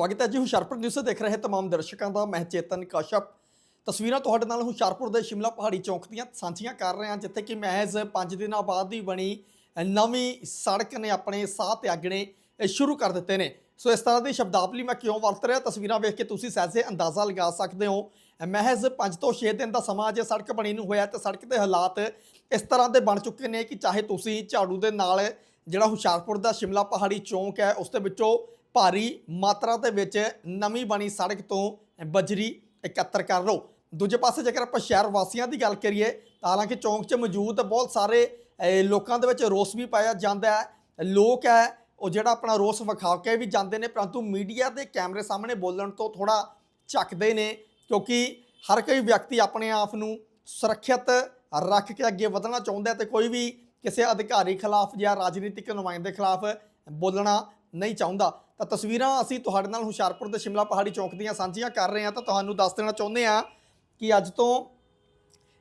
ਸਵਾਗਤ ਹੈ ਜੀ ਹੁਸ਼ਿਆਰਪੁਰ ਨਿਊਜ਼ ਦੇਖ ਰਹੇ ਤਮਾਮ ਦਰਸ਼ਕਾਂ ਦਾ। ਮੈਂ ਚੇਤਨ ਕਸ਼ਪ। ਤਸਵੀਰਾਂ ਤੁਹਾਡੇ ਨਾਲ ਹੁਸ਼ਿਆਰਪੁਰ ਦੇ ਸ਼ਿਮਲਾ ਪਹਾੜੀ ਚੌਂਕ ਦੀਆਂ ਸਾਂਝੀਆਂ ਕਰ ਰਹੇ ਹਾਂ, ਜਿੱਥੇ ਕਿ ਮਹਿਜ਼ 5 ਦਿਨਾਂ ਬਾਅਦ ਦੀ ਬਣੀ ਨਵੀਂ ਸੜਕ ਨੇ ਆਪਣੇ ਸਾਹ ਤਿਆਗਣੇ ਸ਼ੁਰੂ ਕਰ ਦਿੱਤੇ ਨੇ। ਸੋ ਇਸ ਤਰ੍ਹਾਂ ਦੀ ਸ਼ਬਦਾਵਲੀ ਮੈਂ ਕਿਉਂ ਵਰਤ ਰਿਹਾ, ਤਸਵੀਰਾਂ ਵੇਖ ਕੇ ਤੁਸੀਂ ਸਹਿਜੇ ਅੰਦਾਜ਼ਾ ਲਗਾ ਸਕਦੇ ਹੋ। ਮਹਿਜ਼ 5 ਤੋਂ 6 ਦਿਨ ਦਾ ਸਮਾਂ ਜੇ ਸੜਕ ਬਣੀ ਨੂੰ ਹੋਇਆ, ਤੇ ਸੜਕ ਦੇ ਹਾਲਾਤ ਇਸ ਤਰ੍ਹਾਂ ਦੇ ਬਣ ਚੁੱਕੇ ਨੇ ਕਿ ਚਾਹੇ ਤੁਸੀਂ ਝਾੜੂ ਦੇ ਨਾਲ ਜਿਹੜਾ ਹੁਸ਼ਿਆਰਪੁਰ ਦਾ ਸ਼ਿਮਲਾ ਪਹਾੜੀ ਚੌਂਕ ਹੈ, ਉਸ ਦੇ ਵਿੱਚੋਂ ਭਾਰੀ ਮਾਤਰਾ ਦੇ ਵਿੱਚ ਨਵੀਂ ਬਣੀ ਸੜਕ ਤੋਂ ਬਜਰੀ ਇਕੱਤਰ ਕਰ ਲਓ। ਦੂਜੇ ਪਾਸੇ ਜੇਕਰ ਆਪਾਂ ਸ਼ਹਿਰ ਵਾਸੀਆਂ ਦੀ ਗੱਲ ਕਰੀਏ, ਤਾਂ ਹਾਲਾਂਕਿ ਚੌਂਕ 'ਚ ਮੌਜੂਦ ਬਹੁਤ ਸਾਰੇ ਲੋਕਾਂ ਦੇ ਵਿੱਚ ਰੋਸ ਵੀ ਪਾਇਆ ਜਾਂਦਾ ਹੈ। ਲੋਕ ਹੈ, ਉਹ ਜਿਹੜਾ ਆਪਣਾ ਰੋਸ ਵਿਖਾ ਕੇ ਵੀ ਜਾਂਦੇ ਨੇ, ਪਰੰਤੂ ਮੀਡੀਆ ਦੇ ਕੈਮਰੇ ਸਾਹਮਣੇ ਬੋਲਣ ਤੋਂ ਥੋੜਾ ਝੱਕਦੇ ਨੇ, ਕਿਉਂਕਿ ਹਰ ਕੋਈ ਵਿਅਕਤੀ ਆਪਣੇ ਆਪ ਨੂੰ ਸੁਰੱਖਿਅਤ ਰੱਖ ਕੇ ਅੱਗੇ ਵਧਣਾ ਚਾਹੁੰਦਾ ਹੈ ਤੇ ਕੋਈ ਵੀ ਕਿਸੇ ਅਧਿਕਾਰੀ ਖਿਲਾਫ ਜਾਂ ਰਾਜਨੀਤਿਕ ਨੁਮਾਇੰਦੇ ਖਿਲਾਫ ਬੋਲਣਾ ਨਹੀਂ ਚਾਹੁੰਦਾ। ਤਾਂ ਤਸਵੀਰਾਂ ਅਸੀਂ ਤੁਹਾਡੇ ਨਾਲ ਹੁਸ਼ਿਆਰਪੁਰ ਦੇ ਸ਼ਿਮਲਾ ਪਹਾੜੀ ਚੌਂਕ ਦੀਆਂ ਸਾਂਝੀਆਂ ਕਰ ਰਹੇ ਹਾਂ ਤਾਂ ਤੁਹਾਨੂੰ ਦੱਸ ਦੇਣਾ ਚਾਹੁੰਦੇ ਹਾਂ ਕਿ ਅੱਜ ਤੋਂ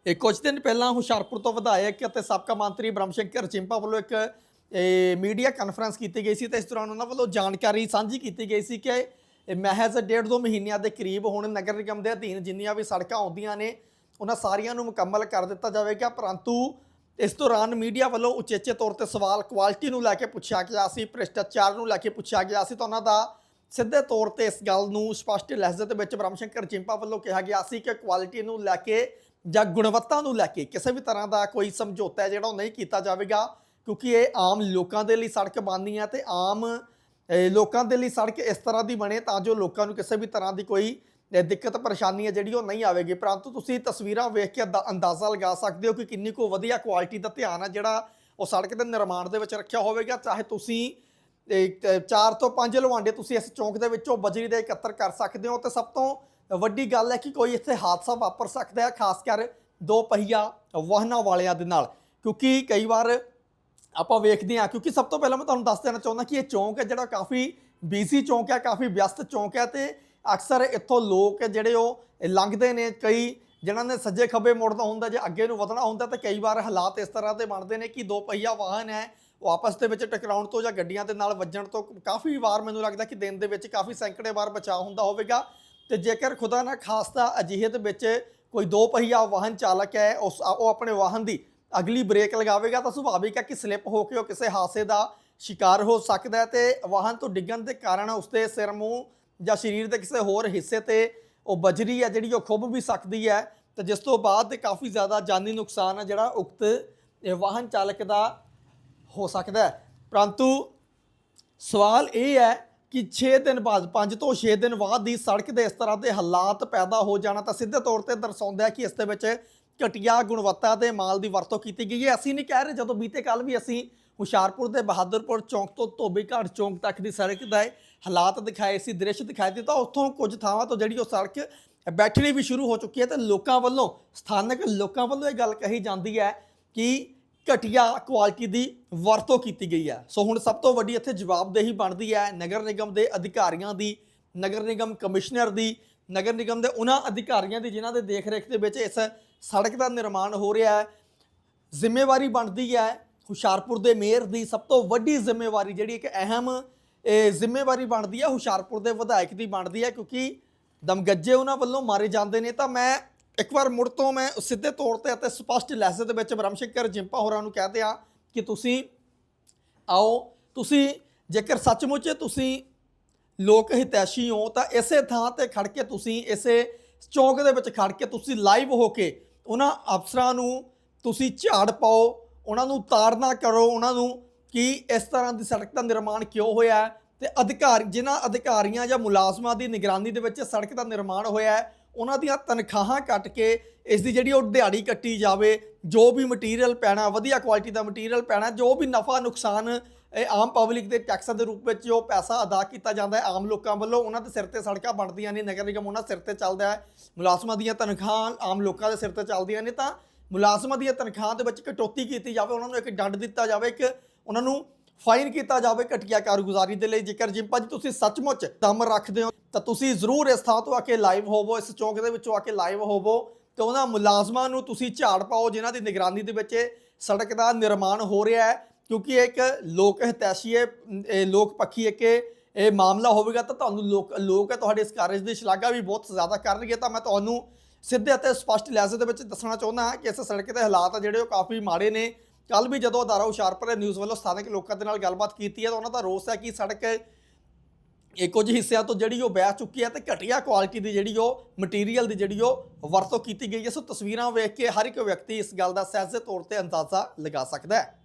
ਇਹ ਕੁਝ ਦਿਨ ਪਹਿਲਾਂ ਹੁਸ਼ਿਆਰਪੁਰ ਤੋਂ ਵਿਧਾਇਕ ਅਤੇ ਸਾਬਕਾ ਮੰਤਰੀ ਬ੍ਰਹਮਸ਼ੰਕਰ ਚਿੰਪਾ ਵੱਲੋਂ ਇੱਕ ਮੀਡੀਆ ਕਾਨਫਰੰਸ ਕੀਤੀ ਗਈ ਸੀ ਤੇ ਇਸ ਦੌਰਾਨ ਉਹਨਾਂ ਵੱਲੋਂ ਜਾਣਕਾਰੀ ਸਾਂਝੀ ਕੀਤੀ ਗਈ ਸੀ ਕਿ ਮਹਿਜ਼ ਡੇਢ ਦੋ ਮਹੀਨਿਆਂ ਦੇ ਕਰੀਬ ਹੁਣ ਨਗਰ ਨਿਗਮ ਦੇ ਅਧੀਨ ਜਿੰਨੀਆਂ ਵੀ ਸੜਕਾਂ ਆਉਂਦੀਆਂ ਨੇ, ਉਹਨਾਂ ਸਾਰੀਆਂ ਨੂੰ ਮੁਕੰਮਲ ਕਰ ਦਿੱਤਾ ਜਾਵੇਗਾ, ਪਰੰਤੂ ਇਸ ਦੌਰਾਨ ਮੀਡੀਆ ਵੱਲੋਂ ਉਚੇਚੇ ਤੌਰ ਤੇ ਸਵਾਲ ਕੁਆਲਿਟੀ ਨੂੰ ਲੈ ਕੇ ਪੁੱਛਿਆ ਗਿਆ ਸੀ, ਭ੍ਰਿਸ਼ਟਾਚਾਰ ਨੂੰ ਲੈ ਕੇ ਪੁੱਛਿਆ ਗਿਆ ਸੀ ਤਾਂ ਉਹਨਾਂ ਦਾ ਸਿੱਧੇ ਤੌਰ ਤੇ ਇਸ ਗੱਲ ਨੂੰ ਸਪਸ਼ਟ ਲਹਿਜ਼ੇ ਦੇ ਵਿੱਚ ਬ੍ਰਹਮਸ਼ੰਕਰ ਚਿੰਪਾ ਵੱਲੋਂ ਕਿਹਾ ਗਿਆ ਸੀ ਕਿ ਕੁਆਲਿਟੀ ਨੂੰ ਲੈ ਕੇ ਜਾਂ ਗੁਣਵੱਤਾ ਨੂੰ ਲੈ ਕੇ ਕਿਸੇ ਵੀ ਤਰ੍ਹਾਂ ਦਾ ਕੋਈ ਸਮਝੌਤਾ ਹੈ ਜਿਹੜਾ ਉਹ ਨਹੀਂ ਕੀਤਾ ਜਾਵੇਗਾ, ਕਿਉਂਕਿ ਇਹ ਆਮ ਲੋਕਾਂ ਦੇ ਲਈ ਸੜਕ ਬਣਨੀ ਹੈ ਤੇ ਆਮ ਲੋਕਾਂ ਦੇ ਲਈ ਸੜਕ ਇਸ ਤਰ੍ਹਾਂ ਦੀ ਬਣੇ ਤਾਂ ਜੋ ਲੋਕਾਂ ਨੂੰ ਕਿਸੇ ਵੀ ਤਰ੍ਹਾਂ ਦੀ ਕੋਈ ਦਿੱਕਤ ਪਰੇਸ਼ਾਨੀ ਹੈ ਜਿਹੜੀ ਉਹ ਨਹੀਂ ਆਵੇਗੀ। ਪਰੰਤੂ ਤੁਸੀਂ ਤਸਵੀਰਾਂ ਵੇਖ ਕੇ ਅੰਦਾ- ਅੰਦਾਜ਼ਾ ਲਗਾ ਸਕਦੇ ਹੋ ਕਿ ਕਿੰਨੀ ਕੋ ਵਧੀਆ ਕੁਆਲਿਟੀ ਦਾ ਧਿਆਨ ਹੈ ਜਿਹੜਾ ਉਹ ਸੜਕ ਦੇ ਨਿਰਮਾਣ ਦੇ ਵਿੱਚ ਰੱਖਿਆ ਹੋਵੇਗਾ। ਚਾਹੇ ਤੁਸੀਂ ਚਾਰ ਤੋਂ ਪੰਜ ਲਵਾਂਡੇ ਤੁਸੀਂ ਇਸ ਚੌਂਕ ਦੇ ਵਿੱਚੋਂ ਬਜਰੀ ਦੇ ਇਕੱਤਰ ਕਰ ਸਕਦੇ ਹੋ ਤੇ ਸਭ ਤੋਂ ਵੱਡੀ ਗੱਲ ਹੈ ਕਿ ਕੋਈ ਇੱਥੇ ਹਾਦਸਾ ਵਾਪਰ ਸਕਦਾ ਹੈ, ਖਾਸ ਕਰ ਦੋ ਪਹੀਆ ਵਾਹਨਾਂ ਵਾਲਿਆਂ ਦੇ ਨਾਲ। ਕਿਉਂਕਿ ਕਈ ਵਾਰ ਆਪਾਂ ਵੇਖਦੇ ਹਾਂ, ਕਿਉਂਕਿ ਸਭ ਤੋਂ ਪਹਿਲਾਂ ਮੈਂ ਤੁਹਾਨੂੰ ਦੱਸ ਦੇਣਾ ਚਾਹੁੰਦਾ ਕਿ ਇਹ ਚੌਂਕ ਹੈ ਜਿਹੜਾ ਕਾਫੀ ਬੀਸੀ ਚੌਂਕ ਹੈ, ਕਾਫੀ ਵਿਅਸਤ ਚੌਂਕ ਹੈ ਤੇ ਅਕਸਰ ਇੱਥੋਂ ਲੋਕ ਜਿਹੜੇ ਉਹ ਲੰਘਦੇ ਨੇ, ਕਈ ਜਿਨ੍ਹਾਂ ਨੇ ਸੱਜੇ ਖੱਬੇ ਮੁੜਨਾ ਹੁੰਦਾ, ਜੇ ਅੱਗੇ ਨੂੰ ਵਧਣਾ ਹੁੰਦਾ ਤਾਂ ਕਈ ਵਾਰ ਹਾਲਾਤ ਇਸ ਤਰ੍ਹਾਂ ਦੇ ਬਣਦੇ ਨੇ ਕਿ ਦੋ ਪਹੀਆ ਵਾਹਨ ਹੈ, ਉਹ ਆਪਸ ਦੇ ਵਿੱਚ ਟਕਰਾਉਣ ਤੋਂ ਜਾਂ ਗੱਡੀਆਂ ਦੇ ਨਾਲ ਵੱਜਣ ਤੋਂ ਕਾਫੀ ਵਾਰ ਮੈਨੂੰ ਲੱਗਦਾ ਕਿ ਦਿਨ ਦੇ ਵਿੱਚ ਕਾਫੀ ਸੈਂਕੜੇ ਵਾਰ ਬਚਾਅ ਹੁੰਦਾ ਹੋਵੇਗਾ। ਤੇ ਜੇਕਰ ਖੁਦਾ ਨਾ ਖਾਸਤਾ ਅਜਿਹੇ ਦੇ ਵਿੱਚ ਕੋਈ ਦੋ ਪਹੀਆ ਵਾਹਨ ਚਾਲਕ ਹੈ, ਉਸ ਉਹ ਆਪਣੇ ਵਾਹਨ ਦੀ ਅਗਲੀ ਬ੍ਰੇਕ ਲਗਾਵੇਗਾ ਤਾਂ ਸੁਭਾਵਿਕ ਹੈ ਕਿ ਸਲਿੱਪ ਹੋ ਕੇ ਉਹ ਕਿਸੇ ਹਾਦਸੇ ਦਾ ਸ਼ਿਕਾਰ ਹੋ ਸਕਦਾ ਹੈ ਤੇ ਵਾਹਨ ਤੋਂ ਡਿੱਗਣ ਦੇ ਕਾਰਨ ਉਸਦੇ ਸਿਰ ਮੂੰਹ ਜਾਂ ਸਰੀਰ ਦੇ ਕਿਸੇ ਹੋਰ ਹਿੱਸੇ ਤੇ ਉਹ ਬਜਰੀ ਹੈ, ਜਿਹੜੀ ਉਹ ਖੁੱਭ ਵੀ ਸਕਦੀ ਹੈ, ਤੇ ਜਿਸ ਤੋਂ ਬਾਅਦ ਕਾਫੀ ਜ਼ਿਆਦਾ ਜਾਨੀ ਨੁਕਸਾਨ ਹੈ, ਜਿਹੜਾ ਉਕਤ ਇਹ ਵਾਹਨ ਚਾਲਕ ਦਾ ਹੋ ਸਕਦਾ ਹੈ। ਪਰੰਤੂ ਸਵਾਲ ਇਹ ਹੈ ਕਿ 6 ਦਿਨ ਬਾਅਦ 5 ਤੋਂ 6 ਦਿਨ ਬਾਅਦ ਦੀ ਸੜਕ ਦੇ ਇਸ ਤਰ੍ਹਾਂ ਦੇ ਹਾਲਾਤ ਪੈਦਾ ਹੋ ਜਾਣਾ, ਤਾਂ ਸਿੱਧੇ ਤੌਰ ਤੇ ਦਰਸਾਉਂਦਾ ਹੈ ਕਿ ਇਸ ਦੇ ਵਿੱਚ ਘਟੀਆ ਗੁਣਵੱਤਾ ਦੇ ਮਾਲ ਦੀ ਵਰਤੋਂ ਕੀਤੀ ਗਈ ਹੈ। ਅਸੀਂ ਨਹੀਂ ਕਹਿ ਰਹੇ, ਜਦੋਂ ਬੀਤੇ ਕੱਲ ਵੀ ਅਸੀਂ ਹੁਸ਼ਿਆਰਪੁਰ ਦੇ ਬਹਾਦਰਪੁਰ ਚੌਂਕ ਤੋਂ ਧੋਬੀਘਾਟ ਚੌਂਕ ਤੱਕ ਦੀ ਸੜਕ ਦਾ ਇਹ ਹਾਲਾਤ ਦਿਖਾਏ ਸੀ, ਦ੍ਰਿਸ਼ ਦਿਖਾਏ ਦਿੱਤਾ ਉੱਥੋਂ ਕੁਝ ਥਾਵਾਂ ਤੋਂ ਜਿਹੜੀ ਉਹ ਸੜਕ ਬੈਠਣੀ ਵੀ ਸ਼ੁਰੂ ਹੋ ਚੁੱਕੀ ਹੈ ਤੇ ਲੋਕਾਂ ਵੱਲੋਂ, ਸਥਾਨਕ ਲੋਕਾਂ ਵੱਲੋਂ ਇਹ ਗੱਲ ਕਹੀ ਜਾਂਦੀ ਹੈ ਕਿ ਘਟੀਆ ਕੁਆਲਿਟੀ ਦੀ ਵਰਤੋਂ ਕੀਤੀ ਗਈ ਹੈ। ਸੋ ਹੁਣ ਸਭ ਤੋਂ ਵੱਡੀ ਇੱਥੇ ਜਵਾਬਦੇਹੀ ਬਣਦੀ ਹੈ ਨਗਰ ਨਿਗਮ ਦੇ ਅਧਿਕਾਰੀਆਂ ਦੀ, ਨਗਰ ਨਿਗਮ ਕਮਿਸ਼ਨਰ ਦੀ, ਨਗਰ ਨਿਗਮ ਦੇ ਉਹਨਾਂ ਅਧਿਕਾਰੀਆਂ ਦੀ ਜਿਨ੍ਹਾਂ ਦੇ ਦੇਖ ਰੇਖ ਦੇ ਵਿੱਚ ਇਸ ਸੜਕ ਦਾ ਨਿਰਮਾਣ ਹੋ ਰਿਹਾ ਹੈ। ਜ਼ਿੰਮੇਵਾਰੀ ਬਣਦੀ ਹੈ ਹੁਸ਼ਿਆਰਪੁਰ ਦੇ ਮੇਅਰ ਦੀ ਸਭ ਤੋਂ ਵੱਡੀ ਜ਼ਿੰਮੇਵਾਰੀ ਜਿਹੜੀ ਇੱਕ ਅਹਿਮ ਜ਼ਿੰਮੇਵਾਰੀ ਬਣਦੀ ਹੈ, ਹੁਸ਼ਿਆਰਪੁਰ ਦੇ ਵਿਧਾਇਕ ਦੀ ਬਣਦੀ ਹੈ, ਕਿਉਂਕਿ ਦਮਗੱਜੇ ਉਹਨਾਂ ਵੱਲੋਂ ਮਾਰੇ ਜਾਂਦੇ ਨੇ। ਤਾਂ ਮੈਂ ਇੱਕ ਵਾਰ ਮੁੜ ਤੋਂ ਮੈਂ ਸਿੱਧੇ ਤੌਰ ਤੇ ਅਤੇ ਸਪਸ਼ਟ ਲਹਿਜ਼ੇ ਦੇ ਵਿੱਚ ਬ੍ਰਹਮਸ਼ੰਕਰ ਜਿੰਪਾ ਹੋਰਾਂ ਨੂੰ ਕਹਤੇ ਆ ਕਿ ਤੁਸੀਂ ਆਓ, ਤੁਸੀਂ ਜੇਕਰ ਸੱਚਮੁੱਚ ਤੁਸੀਂ ਲੋਕ ਹਿਤੈਸ਼ੀ ਹੋ, ਤਾਂ ਇਸੇ ਥਾਂ ਤੇ ਖੜ ਕੇ ਤੁਸੀਂ ਇਸੇ ਚੌਂਕ ਦੇ ਵਿੱਚ ਖੜ ਕੇ ਤੁਸੀਂ ਲਾਈਵ ਹੋ ਕੇ ਉਹਨਾਂ ਅਫਸਰਾਂ ਨੂੰ ਤੁਸੀਂ ਝਾੜ ਪਾਓ ਉਹਨਾਂ ਨੂੰ ਤਾੜਨਾ ਕਰੋ, ਉਹਨਾਂ ਨੂੰ ਕਿ ਇਸ ਤਰ੍ਹਾਂ ਦੀ ਸੜਕ ਦਾ ਨਿਰਮਾਣ ਕਿਉਂ ਹੋਇਆ ਹੈ ਤੇ ਅਧਿਕਾਰੀ, ਜਿਨ੍ਹਾਂ ਅਧਿਕਾਰੀਆਂ ਜਾਂ ਮੁਲਾਜ਼ਮਾਂ ਦੀ ਨਿਗਰਾਨੀ ਦੇ ਵਿੱਚ ਸੜਕ ਦਾ ਨਿਰਮਾਣ ਹੋਇਆ ਹੈ, ਉਹਨਾਂ ਦੀਆਂ ਤਨਖਾਹਾਂ ਕੱਟ ਕੇ ਇਸ ਦੀ ਜਿਹੜੀ ਉਹ ਦਿਹਾੜੀ ਕੱਟੀ ਜਾਵੇ, ਜੋ ਵੀ ਮਟੀਰੀਅਲ ਪੈਣਾ, ਵਧੀਆ ਕੁਆਲਿਟੀ ਦਾ ਮਟੀਰੀਅਲ ਪੈਣਾ, ਜੋ ਵੀ ਨਫਾ ਨੁਕਸਾਨ ਇਹ ਆਮ ਪਬਲਿਕ ਦੇ ਟੈਕਸਾਂ ਦੇ ਰੂਪ ਵਿੱਚ ਜੋ ਪੈਸਾ ਅਦਾ ਕੀਤਾ ਜਾਂਦਾ ਹੈ, ਆਮ ਲੋਕਾਂ ਵੱਲੋਂ ਉਹਨਾਂ ਦੇ ਸਿਰ ਤੇ ਸੜਕਾਂ ਬਣਦੀਆਂ ਨੇ, ਨਗਰ ਨਿਗਮ ਉਹਨਾਂ ਸਿਰ ਤੇ ਚੱਲਦਾ ਹੈ, ਮੁਲਾਜ਼ਮਾਂ ਦੀਆਂ ਤਨਖਾਹਾਂ ਆਮ ਲੋਕਾਂ ਦੇ ਸਿਰ ਤੇ ਚੱਲਦੀਆਂ ਨੇ, ਤਾਂ ਮੁਲਾਜ਼ਮਾਂ ਦੀਆਂ ਤਨਖਾਹਾਂ ਦੇ ਵਿੱਚ ਕਟੌਤੀ ਕੀਤੀ ਜਾਵੇ, ਉਹਨਾਂ ਨੂੰ ਇੱਕ ਡੰਡ ਦਿੱਤਾ ਜਾਵੇ, ਇੱਕ ਉਹਨਾਂ ਨੂੰ ਫਾਈਨ ਕੀਤਾ ਜਾਵੇ ਘਟੀਆ ਕਾਰਗੁਜ਼ਾਰੀ ਦੇ ਲਈ। ਜੇਕਰ ਜਿੰਪਾ ਜੀ ਤੁਸੀਂ ਸੱਚਮੁੱਚ ਦਮ ਰੱਖਦੇ ਹੋ, ਤਾਂ ਤੁਸੀਂ ਜ਼ਰੂਰ ਇਸ ਥਾਂ ਤੋਂ ਆ ਕੇ ਲਾਈਵ ਹੋਵੋ, ਇਸ ਚੌਂਕ ਦੇ ਵਿੱਚੋਂ ਆ ਕੇ ਲਾਈਵ ਹੋਵੋ, ਤੇ ਉਹਨਾਂ ਮੁਲਾਜ਼ਮਾਂ ਨੂੰ ਤੁਸੀਂ ਝਾੜ ਪਾਓ, ਜਿਨ੍ਹਾਂ ਦੀ ਨਿਗਰਾਨੀ ਦੇ ਵਿੱਚ ਸੜਕ ਦਾ ਨਿਰਮਾਣ ਹੋ ਰਿਹਾ ਹੈ, ਕਿਉਂਕਿ ਇਹ ਇੱਕ ਲੋਕ ਹਿਤੈਸ਼ੀ ਹੈ, ਇਹ ਲੋਕ ਪੱਖੀ ਇੱਕ ਇਹ ਇਹ ਮਾਮਲਾ ਹੋਵੇਗਾ, ਤਾਂ ਤੁਹਾਨੂੰ ਲੋਕ ਲੋਕ ਹੈ, ਤੁਹਾਡੇ ਇਸ ਕਾਰਜ ਦੀ ਸ਼ਲਾਘਾ ਵੀ ਬਹੁਤ ਜ਼ਿਆਦਾ ਕਰਨਗੇ, ਤਾਂ ਮੈਂ ਤੁਹਾਨੂੰ ਸਿੱਧੇ ਅਤੇ ਸਪਸ਼ਟ ਲਹਿਜੇ ਦੇ ਵਿੱਚ ਦੱਸਣਾ ਚਾਹੁੰਦਾ ਹਾਂ ਕਿ ਇਸ ਸੜਕ ਦੇ ਹਾਲਾਤ ਆ ਜਿਹੜੇ ਉਹ ਕਾਫੀ ਮਾੜੇ ਨੇ। ਕੱਲ ਵੀ ਜਦੋਂ ਅਦਾਰਾ ਹੁਸ਼ਿਆਰਪੁਰ ਨਿਊਜ਼ ਵੱਲੋਂ ਸਥਾਨਕ ਲੋਕਾਂ ਦੇ ਨਾਲ ਗੱਲਬਾਤ ਕੀਤੀ ਹੈ ਤਾਂ ਉਹਨਾਂ ਦਾ ਰੋਸ ਹੈ ਕਿ ਸੜਕ ਇਹ ਕੁਝ ਹਿੱਸਿਆਂ ਤੋਂ ਜਿਹੜੀ ਉਹ ਬਹਿ ਚੁੱਕੀ ਹੈ ਤੇ ਘਟੀਆ ਕੁਆਲਿਟੀ ਦੀ ਜਿਹੜੀ ਉਹ ਮਟੀਰੀਅਲ ਦੀ ਜਿਹੜੀ ਉਹ ਵਰਤੋਂ ਕੀਤੀ ਗਈ ਹੈ। ਸੋ ਤਸਵੀਰਾਂ ਵੇਖ ਕੇ ਹਰ ਇੱਕ ਵਿਅਕਤੀ ਇਸ ਗੱਲ ਦਾ ਸਹਿਜੇ ਤੌਰ ਤੇ ਅੰਦਾਜ਼ਾ ਲਗਾ ਸਕਦਾ ਹੈ।